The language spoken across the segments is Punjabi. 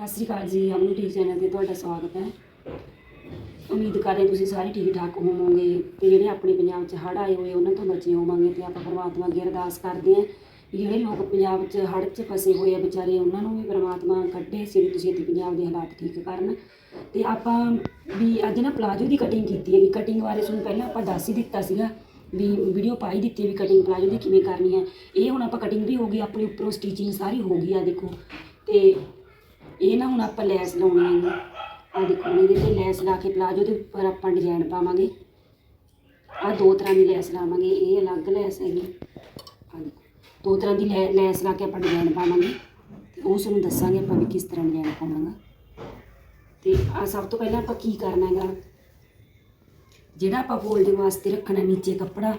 ਸਤਿ ਸ਼੍ਰੀ ਅਕਾਲ ਜੀ ਅਮਨ ਟੀ ਚੈਨਲ ਤੇ ਤੁਹਾਡਾ ਸਵਾਗਤ ਹੈ। ਉਮੀਦ ਕਰਦੇ ਤੁਸੀਂ ਸਾਰੇ ਠੀਕ ਠਾਕ ਹੋਵੋਗੇ ਤੇ ਜਿਹੜੇ ਆਪਣੇ ਪੰਜਾਬ 'ਚ ਹੜ੍ਹ ਆਏ ਹੋਏ, ਉਹਨਾਂ ਤੋਂ ਬਚੇ ਹੋਵਾਂਗੇ ਤੇ ਆਪਾਂ ਪਰਮਾਤਮਾ ਅੱਗੇ ਅਰਦਾਸ ਕਰਦੇ ਹਾਂ। ਵੀ ਜਿਹੜੇ ਲੋਕ ਪੰਜਾਬ 'ਚ ਹੜ੍ਹ 'ਚ ਫਸੇ ਹੋਏ ਆ ਵਿਚਾਰੇ, ਉਹਨਾਂ ਨੂੰ ਵੀ ਪਰਮਾਤਮਾ ਕੱਢੇ ਛੇਤੀ ਤੋਂ ਛੇਤੀ ਪੰਜਾਬ ਦੇ ਹਾਲਾਤ ਠੀਕ ਕਰਨ। ਤੇ ਆਪਾਂ ਵੀ ਅੱਜ ਨਾ ਪਲਾਜੋ ਦੀ ਕਟਿੰਗ ਕੀਤੀ ਹੈਗੀ ਕਟਿੰਗ ਬਾਰੇ ਤੁਹਾਨੂੰ ਪਹਿਲਾਂ ਆਪਾਂ ਦੱਸ ਹੀ ਦਿੱਤਾ ਸੀਗਾ ਵੀ ਵੀਡੀਓ ਪਾਈ ਦਿੱਤੀ ਵੀ ਕਟਿੰਗ ਪਲਾਜੋ ਦੀ ਕਿਵੇਂ ਕਰਨੀ ਹੈ। ਇਹ ਹੁਣ ਆਪਾਂ ਕਟਿੰਗ ਵੀ ਹੋ ਗਈ, ਆਪਣੇ ਉੱਪਰੋਂ ਸਟਿਚਿੰਗ ਸਾਰੀ ਹੋ ਗਈ ਆ ਦੇਖੋ। ਤੇ ਇਹ ਨਾ ਹੁਣ ਆਪਾਂ ਲੈਸ ਲਾਉਣੀ ਹੈ ਆ ਦੇਖੋ, ਇਹਦੇ ਤੇ ਲੈਸ ਲਾ ਕੇ ਪਲਾਜੋ ਦੇ ਉੱਪਰ ਆਪਾਂ ਡਿਜ਼ਾਈਨ ਪਾਵਾਂਗੇ। ਆ ਦੋ ਤਰ੍ਹਾਂ ਦੀ ਲੈਸ ਲਾਵਾਂਗੇ, ਇਹ ਅਲੱਗ ਲੈਸ ਹੈਗੀ। ਆ ਦੇਖੋ, ਦੋ ਤਰ੍ਹਾਂ ਦੀ ਲੈ- ਲੈਸ ਲਾ ਕੇ ਆਪਾਂ ਡਿਜ਼ਾਈਨ ਪਾਵਾਂਗੇ। ਤੇ ਉਹ ਤੁਹਾਨੂੰ ਦੱਸਾਂਗੇ ਆਪਾਂ ਵੀ ਕਿਸ ਤਰ੍ਹਾਂ ਡਿਜ਼ਾਈਨ ਪਾਉਣਾਗਾ ਤੇ ਆ ਸਭ ਤੋਂ ਪਹਿਲਾਂ ਆਪਾਂ ਕੀ ਕਰਨਾ ਹੈਗਾ? ਜਿਹੜਾ ਆਪਾਂ ਫੋਲਡਿੰਗ ਵਾਸਤੇ ਰੱਖਣਾ ਨੀਚੇ ਕੱਪੜਾ,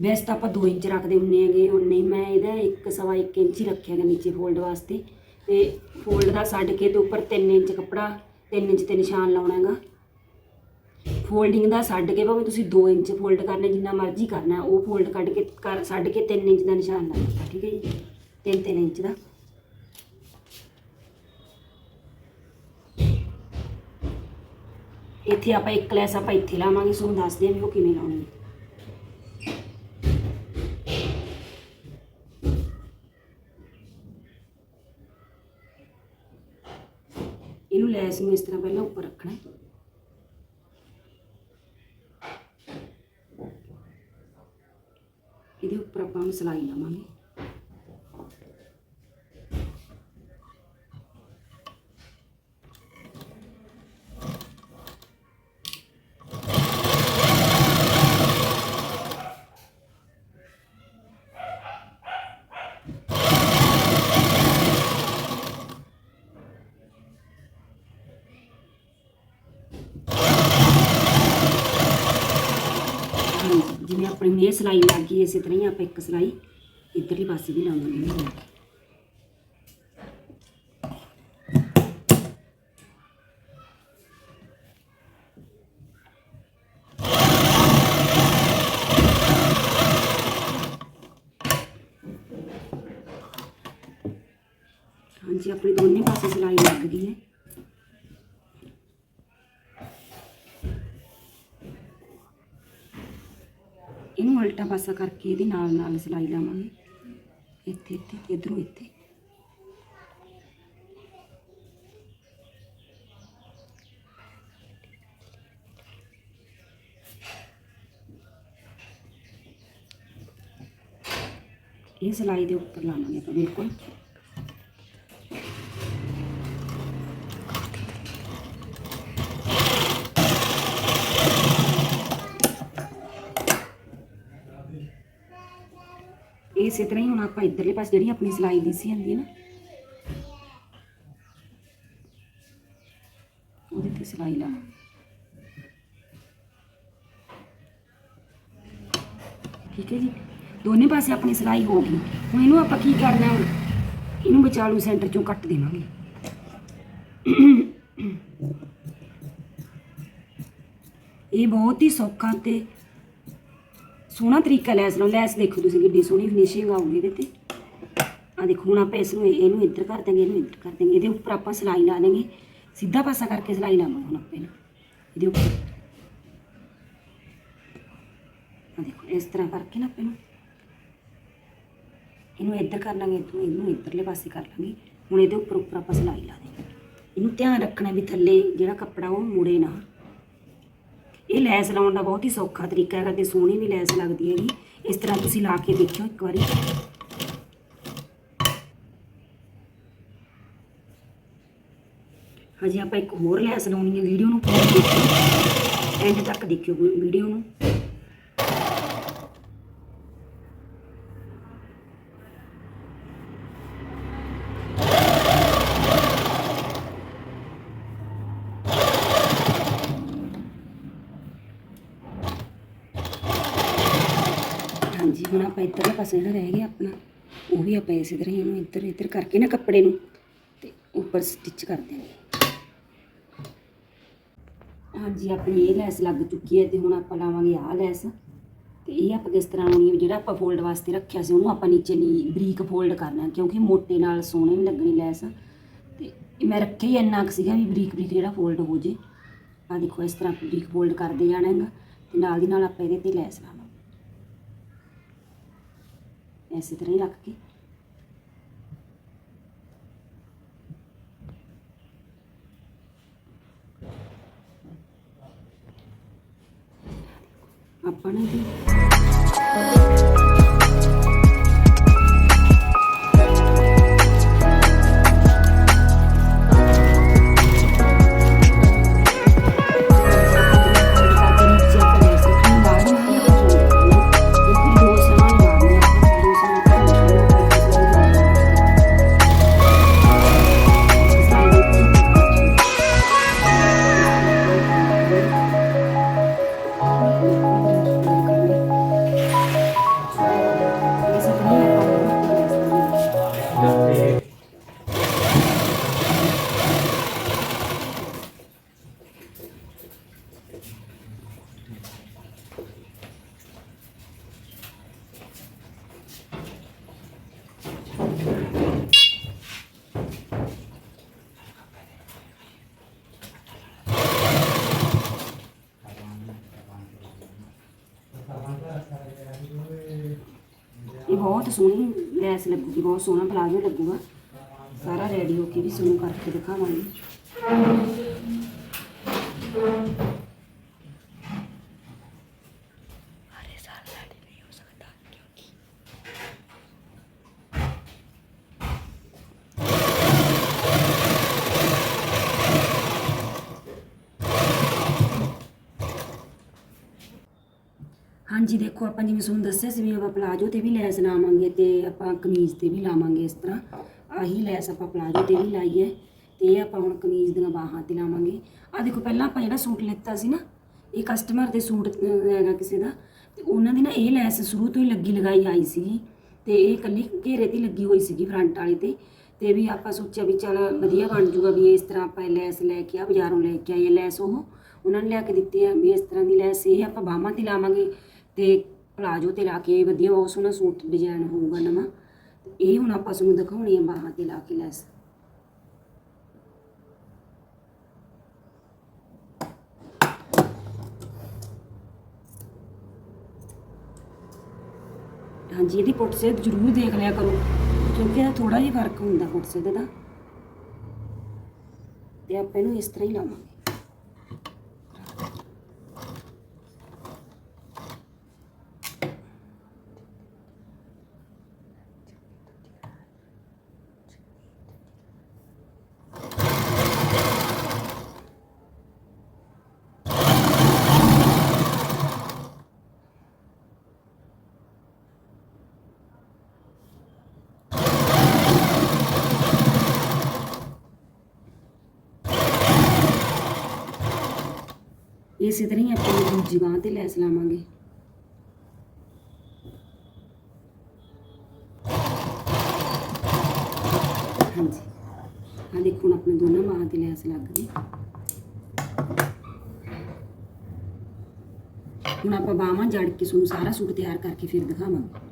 ਵੈਸੇ ਤਾਂ ਆਪਾਂ 2 ਇੰਚ ਰੱਖਦੇ ਹੁੰਨੇ ਹੈਗੇ। ਉਹ ਨਹੀਂ, ਮੈਂ ਇਹਦਾ 1 ਸਵਾ 1 ਇੰਚ ਹੀ ਰੱਖਿਆ ਹੈਗਾ ਨੀਚੇ ਫੋਲਡ ਵਾਸਤੇ। ਤੇ ਫੋਲਡ ਦਾ ਛੱਡ ਕੇ ਤੇ ਉੱਪਰ 3 ਇੰਚ ਕੱਪੜਾ 3 ਇੰਚ ਤੇ ਨਿਸ਼ਾਨ ਲਾਉਣਾ ਹੈਗਾ। ਫੋਲਡਿੰਗ ਦਾ ਛੱਡ ਕੇ ਭਾਵੇਂ ਤੁਸੀਂ 2 ਇੰਚ ਫੋਲਡ ਕਰਨਾ, ਜਿੰਨਾ ਮਰਜ਼ੀ ਕਰਨਾ, ਉਹ ਫੋਲਡ ਕੱਢ ਕੇ ਕਰ ਛੱਡ ਕੇ 3 ਇੰਚ ਦਾ ਨਿਸ਼ਾਨ ਲਾਉਣਾ ਠੀਕ ਹੈ ਜੀ? 3 3 ਇੰਚ ਦਾ। ਇੱਥੇ ਆਪਾਂ ਇੱਕ ਲੈਸ ਆਪਾਂ ਇੱਥੇ ਲਾਵਾਂਗੇ, ਸੋ ਦੱਸਦੇ ਹਾਂ ਵੀ ਉਹ ਕਿਵੇਂ ਲਾਉਣੀ ਹੈ। ਇਹਨੂੰ ਲੈਸ ਨੂੰ ਇਸ ਤਰ੍ਹਾਂ ਪਹਿਲਾਂ ਉੱਪਰ ਰੱਖਣਾ। ਇਹਦੇ ਉੱਪਰ ਆਪਾਂ ਹੁਣ ਸਿਲਾਈ ਲਾਵਾਂਗੇ ਹਾਂਜੀ ਜਿਵੇਂ ਆਪਣੀ ਨੇ ਸਿਲਾਈ ਲੱਗ ਗਈ, ਇਸੇ ਤਰ੍ਹਾਂ ਹੀ ਆਪਾਂ ਇੱਕ ਸਿਲਾਈ ਇੱਧਰਲੇ ਪਾਸੇ ਵੀ ਲਾਵਾਂਗੇ ਹਾਂਜੀ ਆਪਣੀ ਦੋਨੇ ਪਾਸੇ ਸਿਲਾਈ ਲੱਗ ਗਈ ਹੈ ਇਹਨੂੰ ਉਲਟਾ ਪਾਸਾ ਕਰਕੇ ਇਹਦੇ ਨਾਲ ਨਾਲ ਸਿਲਾਈ ਲਾਵਾਂਗੇ। ਇੱਥੇ ਇੱਥੇ, ਇਧਰੋਂ ਇੱਥੇ। ਇਹ ਸਿਲਾਈ ਦੇ ਉੱਪਰ ਲਾਵਾਂਗੇ ਆਪਾਂ, ਬਿਲਕੁਲ। ਇਸੇ ਤਰ੍ਹਾਂ ਹੀ ਹੁਣ ਆਪਾਂ ਇੱਧਰਲੇ ਪਾਸੇ ਜਿਹੜੀ ਆਪਣੀ ਸਿਲਾਈ ਦੀ ਸੀ ਹੁੰਦੀ ਹੈ ਨਾ, ਉਹਦੇ ਤੇ ਸਿਲਾਈ ਲਾ ਠੀਕ ਹੈ ਜੀ? ਦੋਨੇ ਪਾਸੇ ਆਪਣੀ ਸਿਲਾਈ ਹੋ ਗਈ। ਹੁਣ ਇਹਨੂੰ ਆਪਾਂ ਕੀ ਕਰਨਾ ਇਹਨੂੰ ਵਿਚਾਲੂ ਸੈਂਟਰ ਚੋਂ ਕੱਟ ਦੇਵਾਂਗੇ। ਇਹ ਬਹੁਤ ਹੀ ਸੌਖਾ ਤੇ ਸੋਹਣਾ ਤਰੀਕਾ ਲੈਸ ਲਾਉਣ ਲੈਸ ਦੇਖੋ ਤੁਸੀਂ ਕਿੱਡੀ ਸੋਹਣੀ ਫਿਨਿਸ਼ਿੰਗ ਆਊਗੀ ਇਹਦੇ ਤੇ। ਆ ਦੇਖੋ ਹੁਣ ਆਪਾਂ ਇਸ ਨੂੰ ਇਹਨੂੰ ਇੱਧਰ ਕਰ ਦਾਂਗੇ ਇਹਨੂੰ ਇੱਧਰ ਕਰ ਦਾਂਗੇ ਇਹਦੇ ਉੱਪਰ ਆਪਾਂ ਸਿਲਾਈ ਲਾ ਦੇਂਗੇ ਸਿੱਧਾ ਪਾਸਾ ਕਰਕੇ ਸਿਲਾਈ ਲਾਵਾਂਗੇ ਹੁਣ ਆਪਾਂ ਇਹਨੂੰ। ਇਹਦੇ ਉੱਪਰ। ਆ ਦੇਖੋ, ਇਸ ਤਰ੍ਹਾਂ ਕਰਕੇ ਨਾ ਆਪਾਂ ਇਹਨੂੰ। ਇਹਨੂੰ ਇੱਧਰ ਕਰ ਲਾਂਗੇ ਇੱਥੋਂ ਇਹਨੂੰ ਇੱਧਰਲੇ ਪਾਸੇ ਕਰ ਲਾਂਗੇ। ਹੁਣ ਇਹਦੇ ਉੱਪਰ ਉੱਪਰ ਆਪਾਂ ਸਿਲਾਈ ਲਾ ਦੇਂਗੇ ਇਹਨੂੰ ਧਿਆਨ ਰੱਖਣਾ ਵੀ ਥੱਲੇ ਜਿਹੜਾ ਕੱਪੜਾ ਉਹ ਮੁੜੇ ਨਾ। ਇਹ ਲੈਸ ਲਾਉਣ ਦਾ ਬਹੁਤ ਹੀ ਸੌਖਾ ਤਰੀਕਾ ਹੈਗਾ ਤੇ ਸੋਹਣੀ ਵੀ ਲੈਸ ਲੱਗਦੀ ਹੈਗੀ। ਇਸ ਤਰ੍ਹਾਂ ਤੁਸੀਂ ਲਾ ਕੇ ਦੇਖਿਓ ਇੱਕ ਵਾਰੀ। ਹਜੇ ਆਪਾਂ ਇੱਕ ਹੋਰ ਲੈਸ ਲਾਉਣੀ ਹੈ ਵੀਡੀਓ ਨੂੰ। ਐਂਡ ਤੱਕ ਦੇਖਿਓ ਵੀਡੀਓ ਨੂੰ। ਹਾਂਜੀ, ਹੁਣ ਆਪਾਂ ਇੱਧਰਲਾ ਪਾਸੇ ਜਿਹੜਾ ਰਹਿ ਗਿਆ ਆਪਣਾ, ਉਹ ਵੀ ਆਪਾਂ ਇਸੇ ਤਰ੍ਹਾਂ ਹੀ ਇਹਨੂੰ ਇੱਧਰ ਇੱਧਰ ਕਰਕੇ ਨਾ ਕੱਪੜੇ ਨੂੰ, ਤੇ ਉੱਪਰ ਸਟਿਚ ਕਰ ਦਿਆਂਗੇ ਹਾਂਜੀ, ਆਪਣੀ ਇਹ ਲੈਸ ਲੱਗ ਚੁੱਕੀ ਹੈ ਤੇ ਹੁਣ ਆਪਾਂ ਲਾਵਾਂਗੇ ਆਹ ਲੈਸ। ਤੇ ਇਹ ਆਪਾਂ ਕਿਸ ਤਰ੍ਹਾਂ ਲਾਉਣੀ ਹੈ ਜਿਹੜਾ ਆਪਾਂ ਫੋਲਡ ਵਾਸਤੇ ਰੱਖਿਆ ਸੀ, ਉਹਨੂੰ ਆਪਾਂ ਨੀਚੇ ਨੀ ਬਰੀਕ ਫੋਲਡ ਕਰਨਾ, ਕਿਉਂਕਿ ਮੋਟੇ ਨਾਲ ਸੋਹਣੇ ਨਹੀਂ ਲੱਗਣੀ ਲੈਸ। ਤੇ ਮੈਂ ਰੱਖਿਆ ਹੀ ਇੰਨਾ ਕੁ ਸੀਗਾ ਵੀ ਬਰੀਕ ਬਰੀਕ ਜਿਹੜਾ ਫੋਲਡ ਹੋ ਜੇ। ਆ ਦੇਖੋ, ਇਸ ਤਰ੍ਹਾਂ ਬਰੀਕ ਫੋਲਡ ਕਰਦੇ ਜਾਣਾ ਹੈਗਾ, ਤੇ ਨਾਲ ਦੀ ਨਾਲ ਆਪਾਂ ਇਹਦੇ ਤੇ ਲੈਸ ਲਾਵਾਂਗੇ। ਐਸੇ ਤਰ੍ਹਾਂ ਹੀ ਰੱਖ ਕੇ। ਆਪਾਂ ਨੇ ਬਹੁਤ ਸੋਹਣੀ ਲੈਸ ਲੱਗੂਗੀ, ਬਹੁਤ ਸੋਹਣਾ ਪਲਾਜ਼ੋ ਲੱਗੂਗਾ। ਸਾਰਾ ਰੈਡੀ ਹੋ ਕੇ ਵੀ ਤੁਹਾਨੂੰ ਕਰਕੇ ਦਿਖਾਵਾਂਗੇ। ਹਾਂਜੀ, ਦੇਖੋ ਆਪਾਂ ਜਿਵੇਂ ਤੁਹਾਨੂੰ ਦੱਸਿਆ ਸੀ ਵੀ ਆਪਾਂ ਪਲਾਜੋ ਤੇ ਵੀ ਲੈਸ ਲਾਵਾਂਗੇ ਤੇ ਆਪਾਂ ਕਮੀਜ਼ ਤੇ ਵੀ ਲਾਵਾਂਗੇ ਇਸ ਤਰ੍ਹਾਂ। ਆਹੀ ਲੈਸ ਆਪਾਂ ਪਲਾਜੋ ਤੇ ਵੀ ਲਾਈ ਹੈ ਤੇ ਇਹ ਆਪਾਂ ਹੁਣ ਕਮੀਜ਼ ਦੀਆਂ ਬਾਹਾਂ ਤੇ ਲਾਵਾਂਗੇ। ਆ ਦੇਖੋ, ਪਹਿਲਾਂ ਆਪਾਂ ਜਿਹੜਾ ਸੂਟ ਲਿੱਤਾ ਸੀ ਨਾ, ਇਹ ਕਸਟਮਰ ਦੇ ਸੂਟ ਹੈਗਾ ਕਿਸੇ ਦਾ, ਤੇ ਉਹਨਾਂ ਦੀ ਨਾ ਇਹ ਲੈਸ ਸ਼ੁਰੂ ਤੋਂ ਹੀ ਲੱਗੀ ਲਗਾਈ ਆਈ ਸੀਗੀ ਤੇ ਇਹ ਕੱਲੀ ਘੇਰੇ ਤੇ ਲੱਗੀ ਹੋਈ ਸੀਗੀ ਫਰੰਟ ਵਾਲੇ ਤੇ ਤੇ ਵੀ ਆਪਾਂ ਸੋਚਿਆ ਵੀ ਚਲ ਵਧੀਆ ਬਣ ਜੂਗਾ ਵੀ ਇਸ ਤਰ੍ਹਾਂ ਆਪਾਂ ਇਹ ਲੈਸ ਲੈ ਕੇ ਆ, ਬਾਜ਼ਾਰੋਂ ਲੈ ਕੇ ਆਏ ਲੈਸ ਉਹ। ਉਹਨਾਂ ਨੇ ਲਿਆ ਕੇ ਦਿੱਤੀ ਆ ਵੀ ਇਸ ਤਰ੍ਹਾਂ ਦੀ ਲੈਸ, ਇਹ ਆਪਾਂ ਬਾਹਾਂ ਤੇ ਲਾਵਾਂਗੇ। ਤੇ ਪਲਾਜੋ ਤੇ ਲਾ ਕੇ ਵਧੀਆ ਬਹੁਤ ਸੋਹਣਾ ਸੂਟ ਡਿਜ਼ਾਈਨ ਹੋਊਗਾ ਨਵਾਂ। ਤੇ ਇਹ ਹੁਣ ਆਪਾਂ ਤੁਹਾਨੂੰ ਦਿਖਾਉਣੀ ਹੈ ਬਾਹਾਂ ਤੇ ਲਾ ਕੇ ਲੈਸ। ਹਾਂਜੀ, ਇਹਦੀ ਪੁੱਟ ਸਿੱਧ ਜ਼ਰੂਰ ਦੇਖ ਲਿਆ ਕਰੋ, ਕਿਉਂਕਿ ਇਹਦਾ ਥੋੜਾ ਜਿਹਾ ਫ਼ਰਕ ਹੁੰਦਾ ਪੁੱਟ ਸਿੱਧ ਦਾ। ਤੇ ਆਪਾਂ ਇਹਨੂੰ ਇਸ ਤਰ੍ਹਾਂ ਹੀ ਲਾਵਾਂਗੇ। ਇਸੇ ਤਰ੍ਹਾਂ ਹੀ ਆਪਾਂ ਦੂਜੀ ਬਾਂਹ ਤੇ ਲੈਸ ਲਾਵਾਂਗੇ। ਹਾਂਜੀ। ਆ ਦੇਖੋ ਹੁਣ ਆਪਣੇ ਦੋਨਾਂ ਬਾਹਾਂ ਤੇ ਲੈਸ ਲੱਗ ਗਈ। ਹੁਣ ਆਪਾਂ ਬਾਹਾਂ ਜੜ ਕੇ ਤੁਹਾਨੂੰ ਸਾਰਾ ਸੂਟ ਤਿਆਰ ਕਰਕੇ ਫਿਰ ਦਿਖਾਵਾਂਗੇ।